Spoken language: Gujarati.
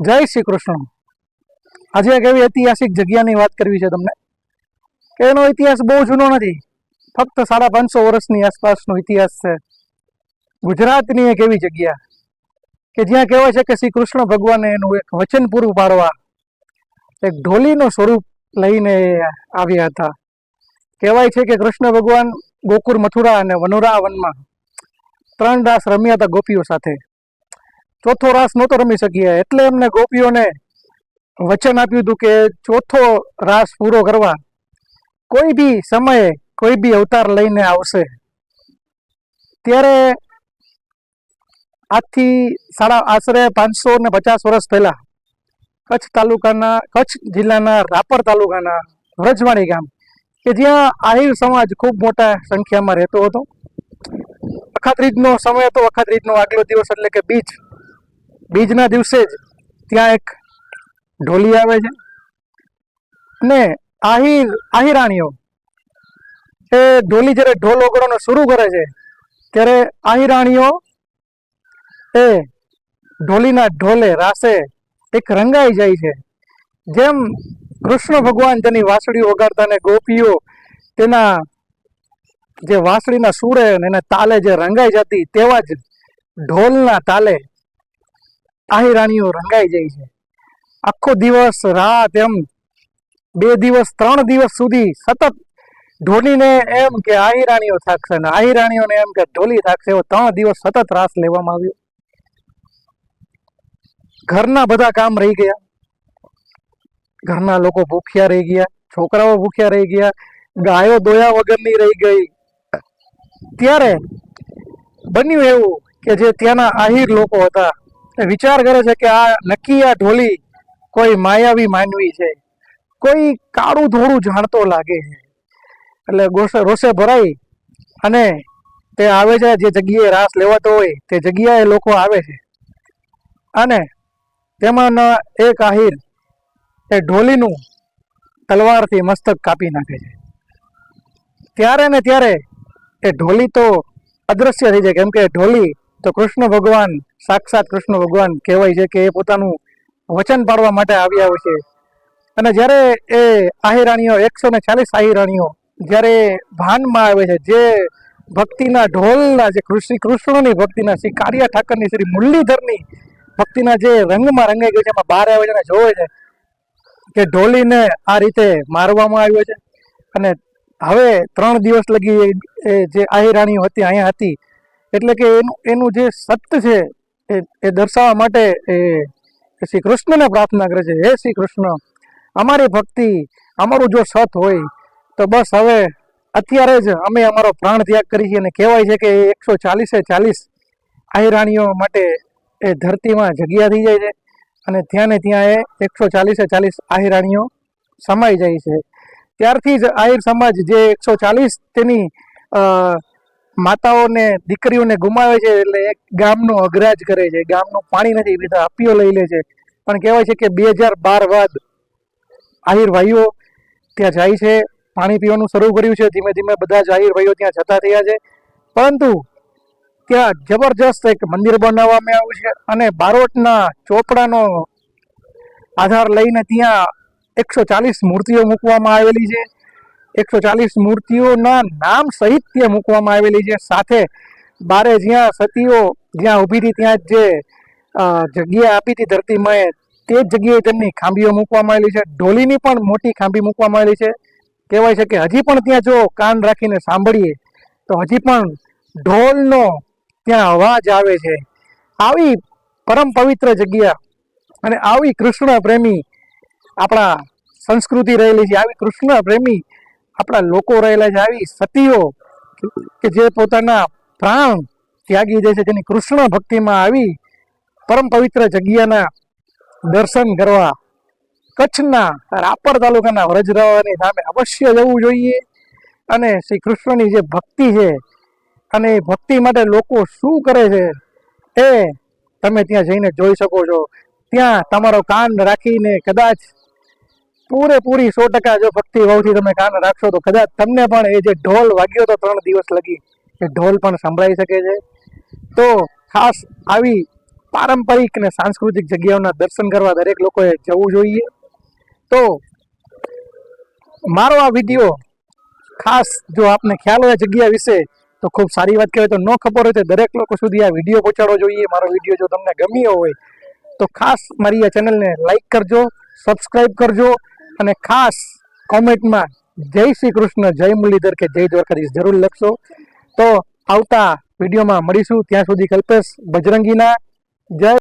જય શ્રી કૃષ્ણ. આજે એક એવી ઐતિહાસિક જગ્યાની વાત કરવી છે તમને, કે એનો ઇતિહાસ બહુ જૂનો નથી, ફક્ત સાડા પાંચસો વર્ષની આસપાસનો ઇતિહાસ છે. ગુજરાતની એક એવી જગ્યા, કે જ્યાં કહેવાય છે કે શ્રી કૃષ્ણ ભગવાને એનું એક વચન પૂરું પાડવા, એક ઢોલીનું સ્વરૂપ લઈને આવ્યા હતા. કહેવાય છે કે કૃષ્ણ ભગવાન ગોકુળ મથુરા અને વનોરા વનમાં ત્રણ દાસ રમ્યા હતા ગોપીઓ સાથે. ચોથો રાસ નહોતો રમી શકીએ. એટલે એમને ગોપીઓને વચન આપ્યું હતું કે ચોથો રાસ પૂરો કરવા. કોઈ બી સમયે કોઈ બી અવતાર લઈને આવશે. ત્યારે આજથી સાડા આશરે પાંચસો ને પચાસ વર્ષ પહેલા કચ્છ તાલુકાના, કચ્છ જિલ્લાના રાપર તાલુકાના વ્રજવાણી ગામ, કે જ્યાં આહિર સમાજ ખૂબ મોટા સંખ્યામાં રહેતો હતો. અખાત્રીજનો સમય હતો અખાત્રીજનો આગલો દિવસ એટલે કે બીજ બીજના દિવસે જ ત્યાં એક ઢોલી આવે છે. ને આહિર, આહિરાણીઓ, એ ઢોલી જ્યારે ઢોલ વગાડવાનો શરૂ કરે છે, ત્યારે આહિરાણીઓ એ ઢોલીના ઢોલે રાસે એક રંગાઈ જાય છે. જેમ કૃષ્ણ ભગવાન તેની વાંસળી વગાડતા ને ગોપીઓ તેના જે વાંસળીના સૂરે અને એના તાલે જે રંગાઈ જતી, તેવા જ ઢોલના તાલે આહિરાણીઓ રંગાઈ જાય છે. આખો દિવસ રાત એમ બે દિવસ, ત્રણ દિવસ સુધી સતત ઢોલીને એમ કે આહિરાણીઓ થાકશે ને આહિરાણીઓને એમ કે ઢોલી થાકશે એવો ત્રણ દિવસ સતત રાસ લેવામાં આવ્યો. ઘરના બધા કામ રહી ગયા. ઘરના લોકો ભૂખ્યા રહી ગયા, છોકરાઓ ભૂખ્યા રહી ગયા, ગાયો દોયા વગરની રહી ગઈ. ત્યારે બન્યું એવું કે જે ત્યાંના આહિર લોકો હતા વિચાર કરે છે કે આ નક્કી આ ઢોલી કોઈ માયાવી માનવી છે. કોઈ કાળું ધોળું જાણતો લાગે છે. એટલે ગોસે, રોષે ભરાઈ અને તે આવે છે, જે જગ્યાએ રાસ લેવાતો હોય તે જગ્યાએ લોકો આવે છે. અને તેમાંના એક આહિર એ ઢોલીનું તલવારથી મસ્તક કાપી નાખે છે. ત્યારે ને ત્યારે એ ઢોલી તો અદ્રશ્ય થઈ જાય. કેમ કે ઢોલી તો કૃષ્ણ ભગવાન, સાક્ષાત કૃષ્ણ ભગવાન કહેવાય છે કે એ પોતાનું વચન પાડવા માટે આવ્યા છે. અને જ્યારે એ આહિરાણીઓ, એકસો ને ચાલીસ આહિરાણીઓ જ્યારે ભાનમાં આવે છે, જે ભક્તિના ઢોલના, જે શ્રી કૃષ્ણની ભક્તિના, શ્રી કાળિયા ઠાકરની, શ્રી મુરલીધરની ભક્તિના જે રંગમાં રંગાઈ ગયું છે, એમાં બહાર આવે છે અને જોવે છે કે ઢોલીને આ રીતે મારવામાં આવ્યો છે. અને હવે ત્રણ દિવસ લગી એ જે આહિરાણીઓ હતી, અહીંયા હતી એટલે કે એનું એનું જે સત્ય છે, એ એ દર્શાવવા માટે એ શ્રી કૃષ્ણને પ્રાર્થના કરે છે. હે શ્રી કૃષ્ણ અમારી ભક્તિ, અમારું જો સત હોય, તો બસ હવે અત્યારે જ અમે અમારો પ્રાણ ત્યાગ કરી છીએ. અને કહેવાય છે કે એકસો ચાલીસે ચાલીસ આહિરાણીઓ માટે એ ધરતીમાં જગ્યા થઈ જાય છે. અને ત્યાં ને ત્યાં એ એકસો ચાલીસે ચાલીસ આહિરાણીઓ સમાઈ જાય છે. ત્યારથી જ આહિર સમાજ જે એકસો ચાલીસ તેની માતાઓને, દીકરીઓને ગુમાવે છે એટલે એક ગામનો અગ્રાજ કરે છે. ગામનું પાણી નથી પીતા અપીઓ લઈ લે છે. પણ કહેવાય છે કે બે હજાર બાર બાદ આહિર ભાઈઓ ત્યાં જાય છે, પાણી પીવાનું શરૂ કર્યું છે. ધીમે ધીમે બધા જ આહિર ભાઈઓ ત્યાં જતા થયા છે. પરંતુ ત્યાં જબરજસ્ત એક મંદિર બનાવવામાં આવ્યું છે અને બારોટના ચોપડાનો આધાર લઈને ત્યાં એકસો ચાલીસ મૂર્તિઓ મૂકવામાં આવેલી છે. એકસો ચાલીસ મૂર્તિઓના નામ સહિત ત્યાં મૂકવામાં આવેલી છે. સાથે બારે જ્યાં સતીઓ જ્યાં ઊભી હતી ત્યાં જ જે જગ્યા આપી હતી ધરતીમય તે જ જગ્યાએ તેમની ખાંભીઓ મૂકવામાં આવેલી છે. ઢોલીની પણ મોટી ખાંભી મૂકવામાં આવેલી છે. કહેવાય છે કે હજી પણ ત્યાં જો કાન રાખીને સાંભળીએ, તો હજી પણ ઢોલનો ત્યાં અવાજ આવે છે. આવી પરમ પવિત્ર જગ્યા અને આવી કૃષ્ણ પ્રેમી આપણા સંસ્કૃતિ રહેલી છે. આવી કૃષ્ણ પ્રેમી આપણા લોકો રહેલા છે, આવી સતીઓ કે જે પોતાના પ્રાણ ત્યાગી દે છે, જેની કૃષ્ણ ભક્તિમાં આવી પરમ પવિત્ર જગ્યાના દર્શન કરવા કચ્છના રાપર તાલુકાના વ્રજરાવાની સામે અવશ્ય જવું જોઈએ. અને શ્રી કૃષ્ણની જે ભક્તિ છે અને એ ભક્તિ માટે લોકો શું કરે છે એ તમે ત્યાં જઈને જોઈ શકો છો. ત્યાં તમારો કાન રાખીને કદાચ પૂરેપૂરી સો ટકા જો ભક્તિ ભાવથી તમે કાન રાખશો તો કદાચ તમને પણ એ જે ઢોલ વાગ્યો તો ત્રણ દિવસ લગી, એ ઢોલ પણ સંભળાઈ શકે છે. તો ખાસ આવી પારંપરિક અને સાંસ્કૃતિક જગ્યાઓના દર્શન કરવા દરેક લોકોએ જવું જોઈએ. તો મારો આ વીડિયો ખાસ જો આપને ખ્યાલ હોય જગ્યા વિશે, તો ખૂબ સારી વાત કહેવાય. તો ન ખબર હોય તો દરેક લોકો સુધી આ વીડિયો પહોંચાડવો જોઈએ. મારો વીડિયો જો તમને ગમ્યો હોય, તો ખાસ મારી આ ચેનલને લાઈક કરજો સબસ્ક્રાઈબ કરજો અને ખાસ કોમેન્ટમાં જય શ્રી કૃષ્ણ, જય મુરલીધર કે જય દ્વારકાધીશ. જરૂર લખશો. તો આવતા વિડીયોમાં મળીશું. ત્યાં સુધી કલ્પેશ બજરંગીના. જય